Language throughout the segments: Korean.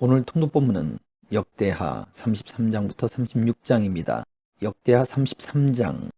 오늘 통독 본문은 역대하 33장부터 36장입니다. 역대하 33장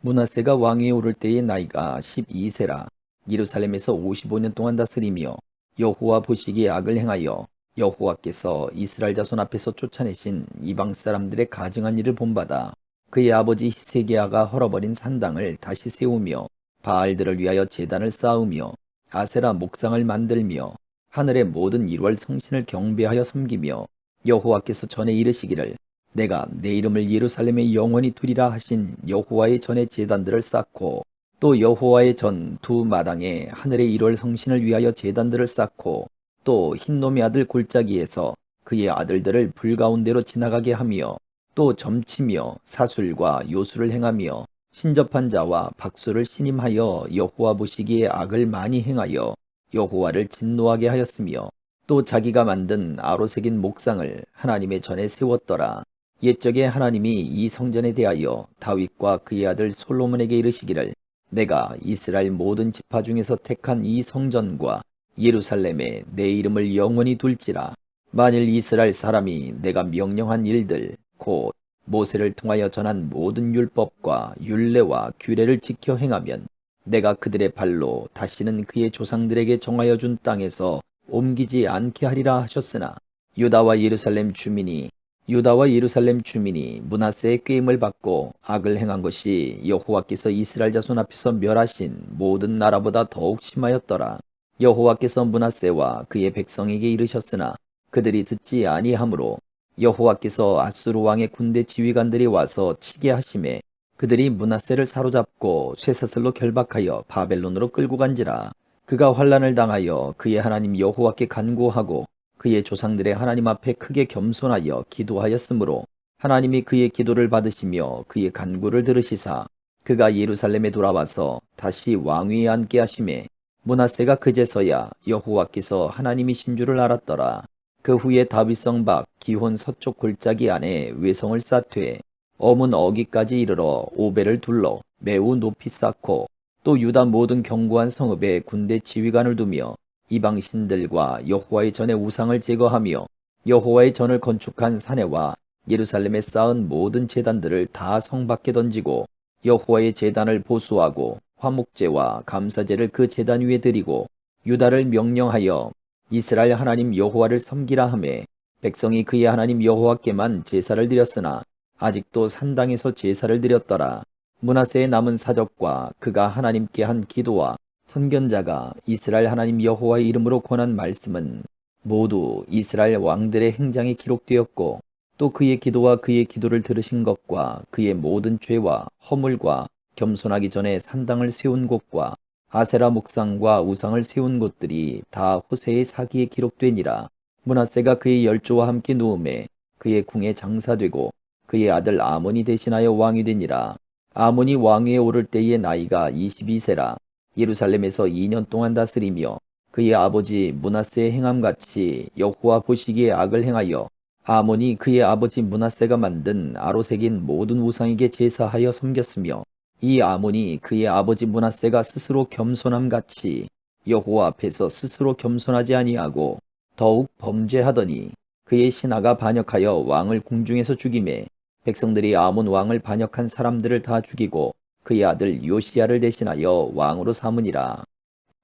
문하세가 왕위에 오를 때의 나이가 12세라 예루살렘에서 55년 동안 다스리며 여호와 보시기에 악을 행하여 여호와께서 이스라엘 자손 앞에서 쫓아내신 이방 사람들의 가증한 일을 본받아 그의 아버지 히세기야가 헐어버린 산당을 다시 세우며 바알들을 위하여 제단을 쌓으며 아세라 목상을 만들며 하늘의 모든 일월 성신을 경배하여 섬기며 여호와께서 전에 이르시기를 내가 내 이름을 예루살렘에 영원히 두리라 하신 여호와의 전의 제단들을 쌓고 또 여호와의 전 두 마당에 하늘의 일월 성신을 위하여 제단들을 쌓고 또 흰놈의 아들 골짜기에서 그의 아들들을 불 가운데로 지나가게 하며 또 점치며 사술과 요술을 행하며 신접한 자와 박수를 신임하여 여호와 보시기에 악을 많이 행하여 여호와를 진노하게 하였으며 또 자기가 만든 아로새긴 목상을 하나님의 전에 세웠더라. 옛적에 하나님이 이 성전에 대하여 다윗과 그의 아들 솔로몬에게 이르시기를 내가 이스라엘 모든 지파 중에서 택한 이 성전과 예루살렘에 내 이름을 영원히 둘지라. 만일 이스라엘 사람이 내가 명령한 일들 곧 모세를 통하여 전한 모든 율법과 율례와 규례를 지켜 행하면 내가 그들의 발로 다시는 그의 조상들에게 정하여 준 땅에서 옮기지 않게 하리라 하셨으나 유다와 예루살렘 주민이 유다와 예루살렘 주민이 문하세의 꾀임을 받고 악을 행한 것이 여호와께서 이스라엘 자손 앞에서 멸하신 모든 나라보다 더욱 심하였더라. 여호와께서 문하세와 그의 백성에게 이르셨으나 그들이 듣지 아니하므로 여호와께서 아수르 왕의 군대 지휘관들이 와서 치게 하심에 그들이 문하세를 사로잡고 쇠사슬로 결박하여 바벨론으로 끌고 간지라 그가 환란을 당하여 그의 하나님 여호와께 간구하고 그의 조상들의 하나님 앞에 크게 겸손하여 기도하였으므로 하나님이 그의 기도를 받으시며 그의 간구를 들으시사 그가 예루살렘에 돌아와서 다시 왕위에 앉게 하심에 문하세가 그제서야 여호와께서 하나님이신 줄을 알았더라. 그 후에 다윗성 밖 기혼 서쪽 골짜기 안에 외성을 쌓되 어문 어기까지 이르러 오베를 둘러 매우 높이 쌓고 또 유다 모든 견고한 성읍에 군대 지휘관을 두며 이방 신들과 여호와의 전의 우상을 제거하며 여호와의 전을 건축한 사내와 예루살렘에 쌓은 모든 제단들을 다 성 밖에 던지고 여호와의 제단을 보수하고 화목제와 감사제를 그 제단 위에 드리고 유다를 명령하여 이스라엘 하나님 여호와를 섬기라 하매 백성이 그의 하나님 여호와께만 제사를 드렸으나 아직도 산당에서 제사를 드렸더라. 문하세의 남은 사적과 그가 하나님께 한 기도와 선견자가 이스라엘 하나님 여호와의 이름으로 권한 말씀은 모두 이스라엘 왕들의 행장에 기록되었고 또 그의 기도와 그의 기도를 들으신 것과 그의 모든 죄와 허물과 겸손하기 전에 산당을 세운 곳과 아세라 목상과 우상을 세운 곳들이 다 호세의 사기에 기록되니라. 문하세가 그의 열조와 함께 누움에 그의 궁에 장사되고 그의 아들 아몬이 대신하여 왕이 되니라. 아몬이 왕위에 오를 때의 나이가 22세라. 예루살렘에서 2년 동안 다스리며 그의 아버지 문하세의 행함같이 여호와 보시기에 악을 행하여 아몬이 그의 아버지 문하세가 만든 아로색인 모든 우상에게 제사하여 섬겼으며 이 아몬이 그의 아버지 문하세가 스스로 겸손함 같이 여호와 앞에서 스스로 겸손하지 아니하고 더욱 범죄하더니 그의 신하가 반역하여 왕을 궁중에서 죽임에 백성들이 아몬 왕을 반역한 사람들을 다 죽이고 그의 아들 요시야를 대신하여 왕으로 삼으니라.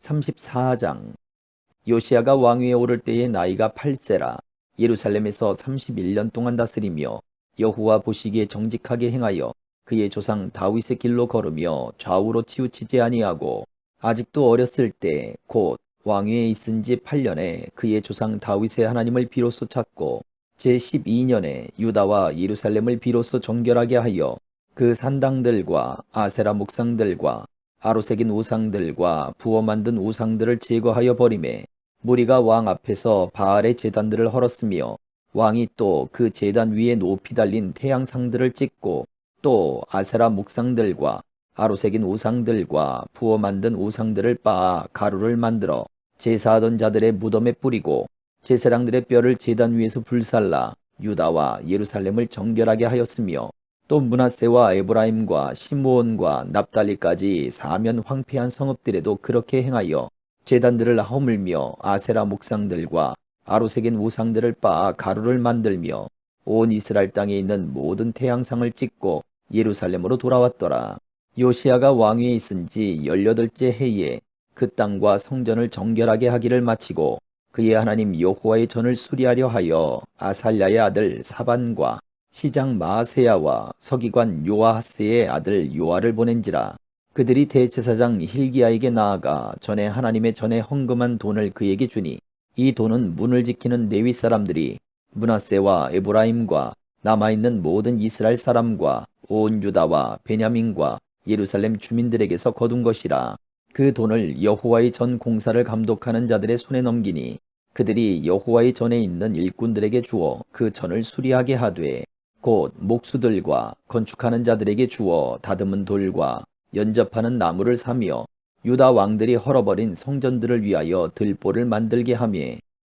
34장 요시야가 왕위에 오를 때의 나이가 8세라 예루살렘에서 31년 동안 다스리며 여호와 보시기에 정직하게 행하여 그의 조상 다윗의 길로 걸으며 좌우로 치우치지 아니하고 아직도 어렸을 때 곧 왕위에 있은 지 8년에 그의 조상 다윗의 하나님을 비로소 찾고 제12년에 유다와 예루살렘을 비로소 정결하게 하여 그 산당들과 아세라 목상들과 아로 새긴 우상들과 부어 만든 우상들을 제거하여 버림에 무리가 왕 앞에서 바알의 제단들을 헐었으며 왕이 또그 제단 위에 높이 달린 태양상들을 찍고 또 아세라 목상들과 아로 새긴 우상들과 부어 만든 우상들을 빻아 가루를 만들어 제사하던 자들의 무덤에 뿌리고 제사장들의 뼈를 제단 위에서 불살라 유다와 예루살렘을 정결하게 하였으며 또 문하세와 에브라임과 시므온과 납달리까지 사면 황폐한 성읍들에도 그렇게 행하여 제단들을 허물며 아세라 목상들과 아로색인 우상들을 빻아 가루를 만들며 온 이스라엘 땅에 있는 모든 태양상을 찍고 예루살렘으로 돌아왔더라. 요시아가 왕위에 있은 지 18째 해에 그 땅과 성전을 정결하게 하기를 마치고 그의 하나님 여호와의 전을 수리하려 하여 아살랴의 아들 사반과 시장 마세야와 서기관 요아하스의 아들 요아를 보낸지라. 그들이 대제사장 힐기야에게 나아가 전에 하나님의 전에 헌금한 돈을 그에게 주니 이 돈은 문을 지키는 레위 사람들이 문하세와 에브라임과 남아있는 모든 이스라엘 사람과 온 유다와 베냐민과 예루살렘 주민들에게서 거둔 것이라 그 돈을 여호와의 전 공사를 감독하는 자들의 손에 넘기니 그들이 여호와의 전에 있는 일꾼들에게 주어 그 전을 수리하게 하되 곧 목수들과 건축하는 자들에게 주어 다듬은 돌과 연접하는 나무를 사며 유다 왕들이 헐어버린 성전들을 위하여 들보를 만들게 하며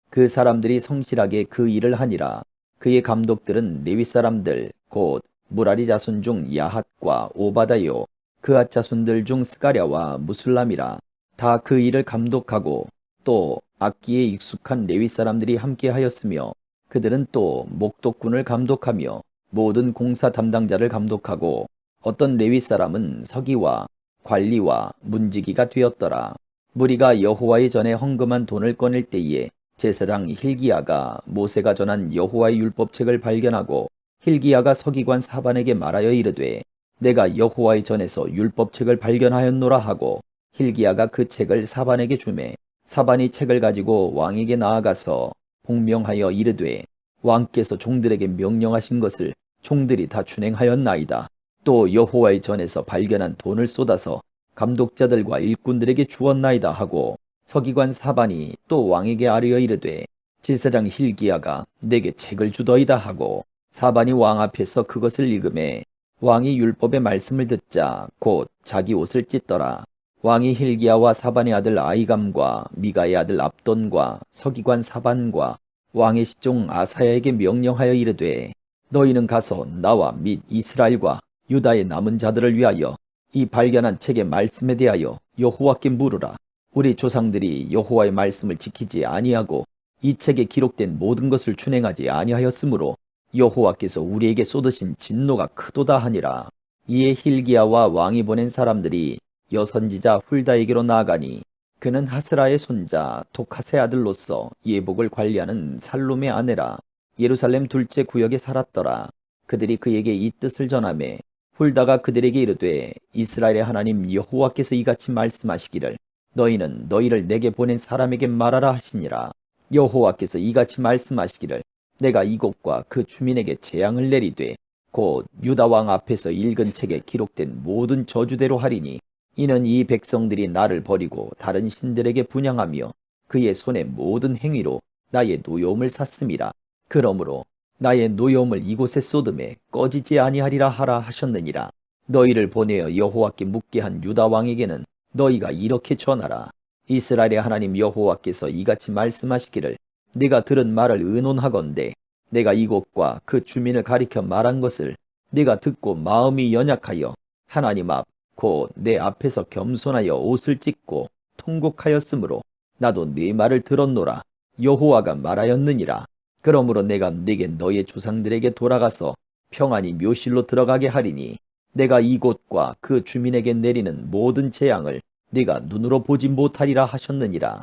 그 사람들이 성실하게 그 일을 하니라. 그의 감독들은 레위 사람들 곧 무라리 자손 중 야핫과 오바다요 그 아자손들 중 스가랴와 무술람이라 다 그 일을 감독하고 또 악기에 익숙한 레위 사람들이 함께 하였으며 그들은 또 목독군을 감독하며 모든 공사 담당자를 감독하고 어떤 레위 사람은 서기와 관리와 문지기가 되었더라. 무리가 여호와의 전에 헌금한 돈을 꺼낼 때에 제사장 힐기야가 모세가 전한 여호와의 율법책을 발견하고 힐기야가 서기관 사반에게 말하여 이르되 내가 여호와의 전에서 율법책을 발견하였노라 하고 힐기야가 그 책을 사반에게 주매 사반이 책을 가지고 왕에게 나아가서 복명하여 이르되 왕께서 종들에게 명령하신 것을 종들이 다 준행하였나이다. 또 여호와의 전에서 발견한 돈을 쏟아서 감독자들과 일꾼들에게 주었나이다 하고 서기관 사반이 또 왕에게 아뢰어 이르되 제사장 힐기야가 내게 책을 주더이다 하고 사반이 왕 앞에서 그것을 읽음에 왕이 율법의 말씀을 듣자 곧 자기 옷을 찢더라. 왕이 힐기야와 사반의 아들 아이감과 미가의 아들 압돈과 서기관 사반과 왕의 시종 아사야에게 명령하여 이르되 너희는 가서 나와 및 이스라엘과 유다의 남은 자들을 위하여 이 발견한 책의 말씀에 대하여 여호와께 물으라. 우리 조상들이 여호와의 말씀을 지키지 아니하고 이 책에 기록된 모든 것을 준행하지 아니하였으므로 여호와께서 우리에게 쏟으신 진노가 크도다 하니라. 이에 힐기야와 왕이 보낸 사람들이 여선지자 훌다에게로 나아가니 그는 하스라의 손자 토카세 아들로서 예복을 관리하는 살롬의 아내라 예루살렘 둘째 구역에 살았더라. 그들이 그에게 이 뜻을 전하매 훌다가 그들에게 이르되 이스라엘의 하나님 여호와께서 이같이 말씀하시기를 너희는 너희를 내게 보낸 사람에게 말하라 하시니라. 여호와께서 이같이 말씀하시기를 내가 이곳과 그 주민에게 재앙을 내리되 곧 유다 왕 앞에서 읽은 책에 기록된 모든 저주대로 하리니 이는 이 백성들이 나를 버리고 다른 신들에게 분양하며 그의 손의 모든 행위로 나의 노여움을 샀음이라. 그러므로 나의 노여움을 이곳에 쏟음에 꺼지지 아니하리라 하라 하셨느니라. 너희를 보내어 여호와께 묻게 한 유다 왕에게는 너희가 이렇게 전하라. 이스라엘의 하나님 여호와께서 이같이 말씀하시기를 네가 들은 말을 의논하건대 내가 이곳과 그 주민을 가리켜 말한 것을 네가 듣고 마음이 연약하여 하나님 앞 곧 내 앞에서 겸손하여 옷을 찢고 통곡하였으므로 나도 네 말을 들었노라. 여호와가 말하였느니라. 그러므로 내가 네게 너의 조상들에게 돌아가서 평안히 묘실로 들어가게 하리니 내가 이곳과 그 주민에게 내리는 모든 재앙을 네가 눈으로 보지 못하리라 하셨느니라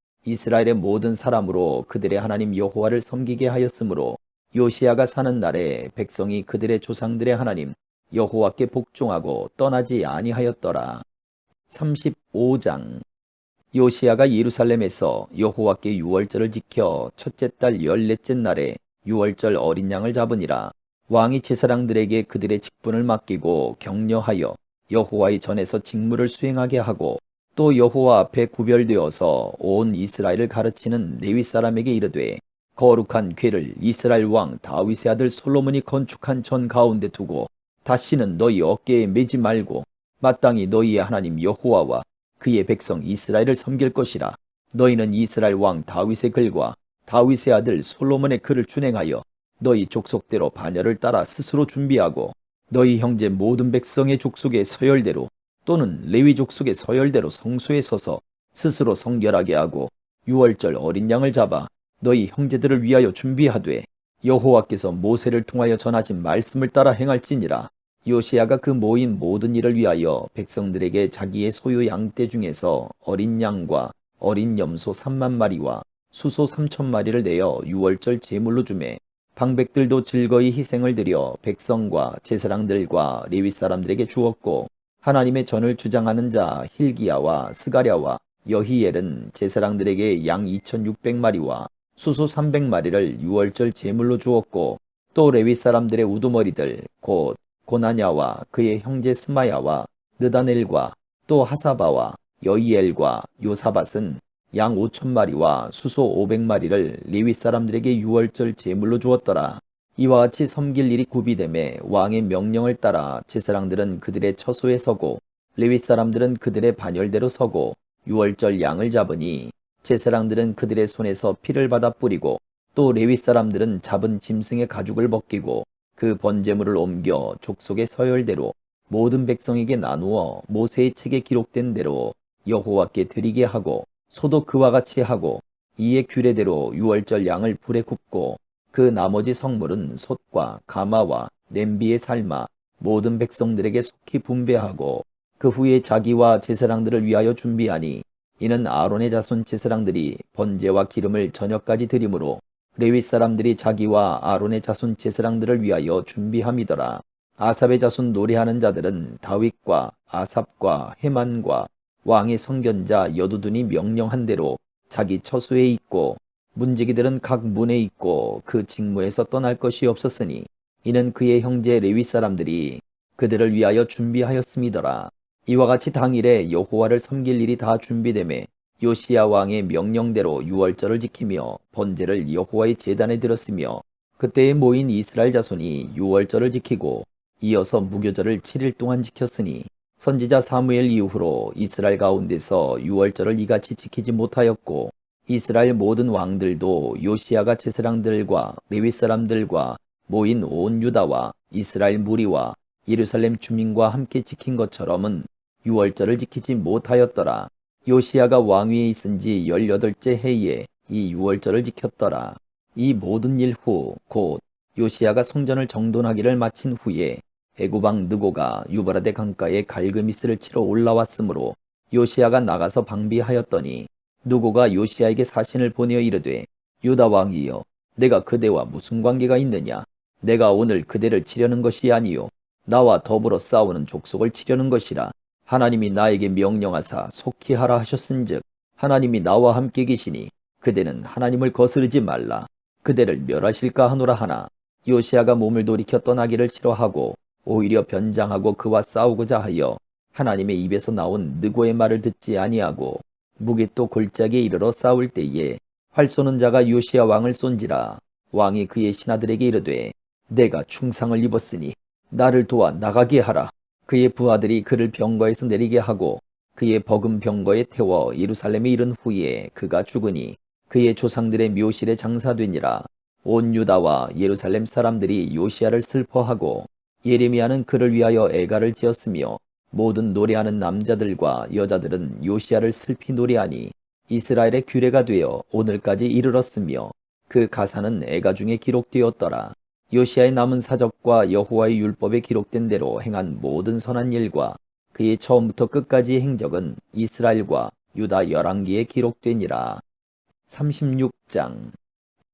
이스라엘의 모든 사람으로 그들의 하나님 여호와를 섬기게 하였으므로 요시야가 사는 날에 백성이 그들의 조상들의 하나님 여호와께 복종하고 떠나지 아니하였더라. 35장 요시야가 예루살렘에서 여호와께 유월절을 지켜 첫째 달 열넷째 날에 유월절 어린 양을 잡으니라. 왕이 제사장들에게 그들의 직분을 맡기고 격려하여 여호와의 전에서 직무를 수행하게 하고 또 여호와 앞에 구별되어서 온 이스라엘을 가르치는 레위 사람에게 이르되 거룩한 궤를 이스라엘 왕 다윗의 아들 솔로몬이 건축한 전 가운데 두고 다시는 너희 어깨에 매지 말고 마땅히 너희의 하나님 여호와와 그의 백성 이스라엘을 섬길 것이라. 너희는 이스라엘 왕 다윗의 글과 다윗의 아들 솔로몬의 글을 준행하여 너희 족속대로 반열을 따라 스스로 준비하고 너희 형제 모든 백성의 족속의 서열대로 또는 레위 족 속의 서열대로 성소에 서서 스스로 성결하게 하고 유월절 어린 양을 잡아 너희 형제들을 위하여 준비하되 여호와께서 모세를 통하여 전하신 말씀을 따라 행할지니라. 요시야가 그 모인 모든 일을 위하여 백성들에게 자기의 소유 양떼 중에서 어린 양과 어린 염소 3만 마리와 수소 3천 마리를 내어 유월절 제물로 주매 방백들도 즐거이 희생을 드려 백성과 제사장들과 레위 사람들에게 주었고 하나님의 전을 주장하는 자 힐기야와 스가랴와 여히엘은 제사장들에게 양 2600마리와 수소 300마리를 유월절 제물로 주었고 또 레위 사람들의 우두머리들 곧 고나냐와 그의 형제 스마야와 느다넬과 또 하사바와 여이엘과 요사밧은 양 5천마리와 수소 500마리를 레위 사람들에게 유월절 제물로 주었더라. 이와 같이 섬길 일이 구비됨에 왕의 명령을 따라 제사장들은 그들의 처소에 서고 레위 사람들은 그들의 반열대로 서고 유월절 양을 잡으니 제사장들은 그들의 손에서 피를 받아 뿌리고 또 레위 사람들은 잡은 짐승의 가죽을 벗기고 그 번제물을 옮겨 족속의 서열대로 모든 백성에게 나누어 모세의 책에 기록된 대로 여호와께 드리게 하고 소도 그와 같이 하고 이에 규례대로 유월절 양을 불에 굽고 그 나머지 성물은 솥과 가마와 냄비에 삶아 모든 백성들에게 속히 분배하고 그 후에 자기와 제사장들을 위하여 준비하니 이는 아론의 자손 제사장들이 번제와 기름을 저녁까지 드림으로 레위 사람들이 자기와 아론의 자손 제사장들을 위하여 준비함이더라. 아삽의 자손 노래하는 자들은 다윗과 아삽과 헤만과 왕의 성견자 여두둔이 명령한 대로 자기 처소에 있고 문지기들은 각 문에 있고 그 직무에서 떠날 것이 없었으니 이는 그의 형제 레위 사람들이 그들을 위하여 준비하였음이더라. 이와 같이 당일에 여호와를 섬길 일이 다 준비됨에 요시야 왕의 명령대로 유월절을 지키며 번제를 여호와의 제단에 들었으며 그때에 모인 이스라엘 자손이 유월절을 지키고 이어서 무교절을 7일 동안 지켰으니 선지자 사무엘 이후로 이스라엘 가운데서 유월절을 이같이 지키지 못하였고 이스라엘 모든 왕들도 요시야가 제사장들과 레위 사람들과 모인 온 유다와 이스라엘 무리와 예루살렘 주민과 함께 지킨 것처럼은 유월절을 지키지 못하였더라. 요시야가 왕위에 있은 지 18째 해에 이 유월절을 지켰더라. 이 모든 일 후 곧 요시야가 성전을 정돈하기를 마친 후에 애구방 느고가 유브라데 강가에 갈그미스를 치러 올라왔으므로 요시야가 나가서 방비하였더니 누고가 요시야에게 사신을 보내어 이르되 유다 왕이여 내가 그대와 무슨 관계가 있느냐? 내가 오늘 그대를 치려는 것이 아니요. 나와 더불어 싸우는 족속을 치려는 것이라. 하나님이 나에게 명령하사 속히 하라 하셨은즉 하나님이 나와 함께 계시니 그대는 하나님을 거스르지 말라. 그대를 멸하실까 하노라 하나. 요시아가 몸을 돌이켜 떠나기를 싫어하고 오히려 변장하고 그와 싸우고자 하여 하나님의 입에서 나온 느고의 말을 듣지 아니하고 무게또 골짜기에 이르러 싸울 때에 활 쏘는 자가 요시아 왕을 쏜지라 왕이 그의 신하들에게 이르되 내가 충상을 입었으니 나를 도와 나가게 하라. 그의 부하들이 그를 병거에서 내리게 하고 그의 버금 병거에 태워 예루살렘에 이른 후에 그가 죽으니 그의 조상들의 묘실에 장사되니라. 온 유다와 예루살렘 사람들이 요시아를 슬퍼하고 예레미야는 그를 위하여 애가를 지었으며 모든 노래하는 남자들과 여자들은 요시아를 슬피 노래하니 이스라엘의 규례가 되어 오늘까지 이르렀으며 그 가사는 애가 중에 기록되었더라. 요시아의 남은 사적과 여호와의 율법에 기록된 대로 행한 모든 선한 일과 그의 처음부터 끝까지의 행적은 이스라엘과 유다 열왕기에 기록되니라. 36장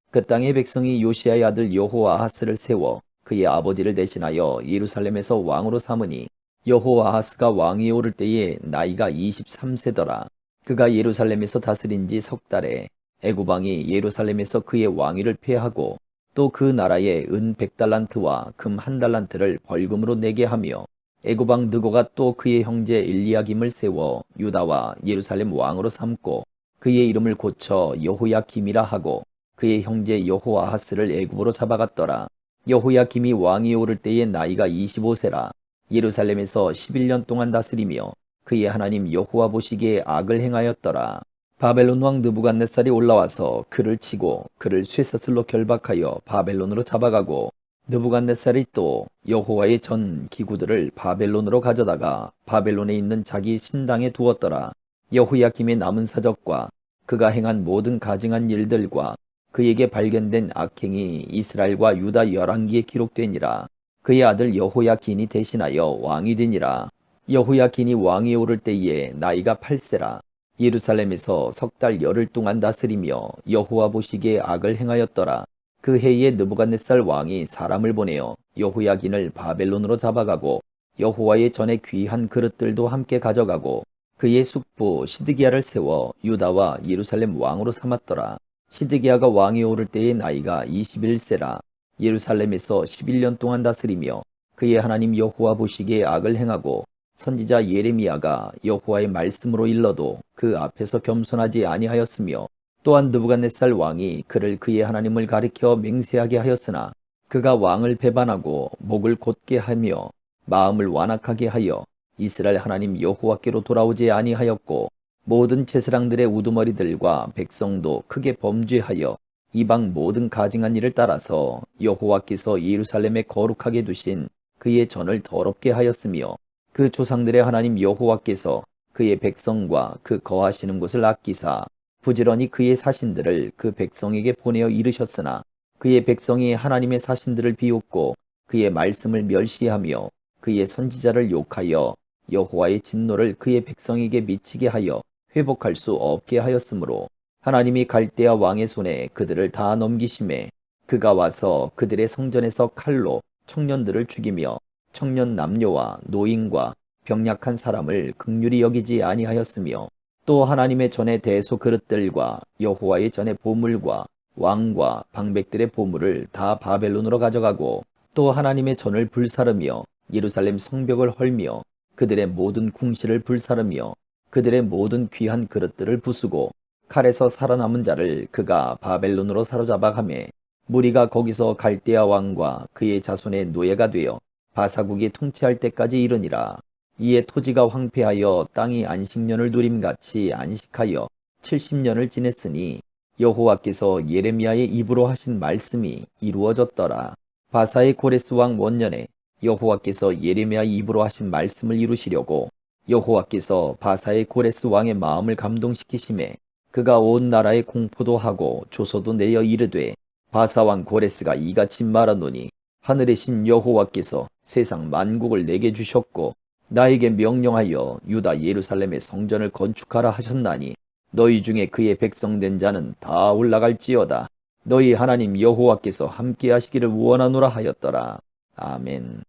그 땅의 백성이 요시아의 아들 여호아하스를 세워 그의 아버지를 대신하여 예루살렘에서 왕으로 삼으니 여호아하스가 왕위에 오를 때에 나이가 23세더라. 그가 예루살렘에서 다스린 지 석 달에 애구방이 예루살렘에서 그의 왕위를 폐하고 또 그 나라에 은 백달란트와 금 한 달란트를 벌금으로 내게 하며 애구방 느고가 또 그의 형제 일리야김을 세워 유다와 예루살렘 왕으로 삼고 그의 이름을 고쳐 여호야김이라 하고 그의 형제 여호아하스를 애굽으로 잡아갔더라. 여호야김이 왕위에 오를 때에 나이가 25세라 예루살렘에서 11년 동안 다스리며 그의 하나님 여호와 보시기에 악을 행하였더라. 바벨론 왕 느부갓네살이 올라와서 그를 치고 그를 쇠사슬로 결박하여 바벨론으로 잡아가고 느부갓네살이 또 여호와의 전 기구들을 바벨론으로 가져다가 바벨론에 있는 자기 신당에 두었더라. 여호야김의 남은 사적과 그가 행한 모든 가증한 일들과 그에게 발견된 악행이 이스라엘과 유다 열왕기에 기록되니라. 그의 아들 여호야긴이 대신하여 왕이 되니라. 여호야긴이 왕위에 오를 때에 나이가 8세라. 예루살렘에서 석 달 열흘 동안 다스리며 여호와 보시기에 악을 행하였더라. 그 해에 느부갓네살 왕이 사람을 보내어 여호야긴을 바벨론으로 잡아가고 여호와의 전에 귀한 그릇들도 함께 가져가고 그의 숙부 시드기야를 세워 유다와 예루살렘 왕으로 삼았더라. 시드기야가 왕이 오를 때의 나이가 21세라. 예루살렘에서 11년 동안 다스리며 그의 하나님 여호와 보시기에 악을 행하고 선지자 예레미야가 여호와의 말씀으로 일러도 그 앞에서 겸손하지 아니하였으며 또한 느부갓네살 왕이 그를 그의 하나님을 가리켜 맹세하게 하였으나 그가 왕을 배반하고 목을 곧게 하며 마음을 완악하게 하여 이스라엘 하나님 여호와께로 돌아오지 아니하였고 모든 제사장들의 우두머리들과 백성도 크게 범죄하여 이방 모든 가증한 일을 따라서 여호와께서 예루살렘에 거룩하게 두신 그의 전을 더럽게 하였으며 그 조상들의 하나님 여호와께서 그의 백성과 그 거하시는 곳을 아끼사 부지런히 그의 사신들을 그 백성에게 보내어 이르셨으나 그의 백성이 하나님의 사신들을 비웃고 그의 말씀을 멸시하며 그의 선지자를 욕하여 여호와의 진노를 그의 백성에게 미치게 하여 회복할 수 없게 하였으므로 하나님이 갈대아 왕의 손에 그들을 다 넘기심에 그가 와서 그들의 성전에서 칼로 청년들을 죽이며 청년 남녀와 노인과 병약한 사람을 극률이 여기지 아니하였으며 또 하나님의 전의 대소 그릇들과 여호와의 전의 보물과 왕과 방백들의 보물을 다 바벨론으로 가져가고 또 하나님의 전을 불사르며 예루살렘 성벽을 헐며 그들의 모든 궁실을 불사르며 그들의 모든 귀한 그릇들을 부수고 칼에서 살아남은 자를 그가 바벨론으로 사로잡아 가매 무리가 거기서 갈대아 왕과 그의 자손의 노예가 되어 바사국이 통치할 때까지 이르니라. 이에 토지가 황폐하여 땅이 안식년을 누림같이 안식하여 70년을 지냈으니 여호와께서 예레미야의 입으로 하신 말씀이 이루어졌더라. 바사의 고레스 왕 원년에 여호와께서 예레미야 입으로 하신 말씀을 이루시려고 여호와께서 바사의 고레스 왕의 마음을 감동시키심에 그가 온 나라에 공포도 하고 조서도 내어 이르되 바사 왕 고레스가 이같이 말하노니 하늘의 신 여호와께서 세상 만국을 내게 주셨고 나에게 명령하여 유다 예루살렘의 성전을 건축하라 하셨나니 너희 중에 그의 백성된 자는 다 올라갈지어다. 너희 하나님 여호와께서 함께 하시기를 원하노라 하였더라. 아멘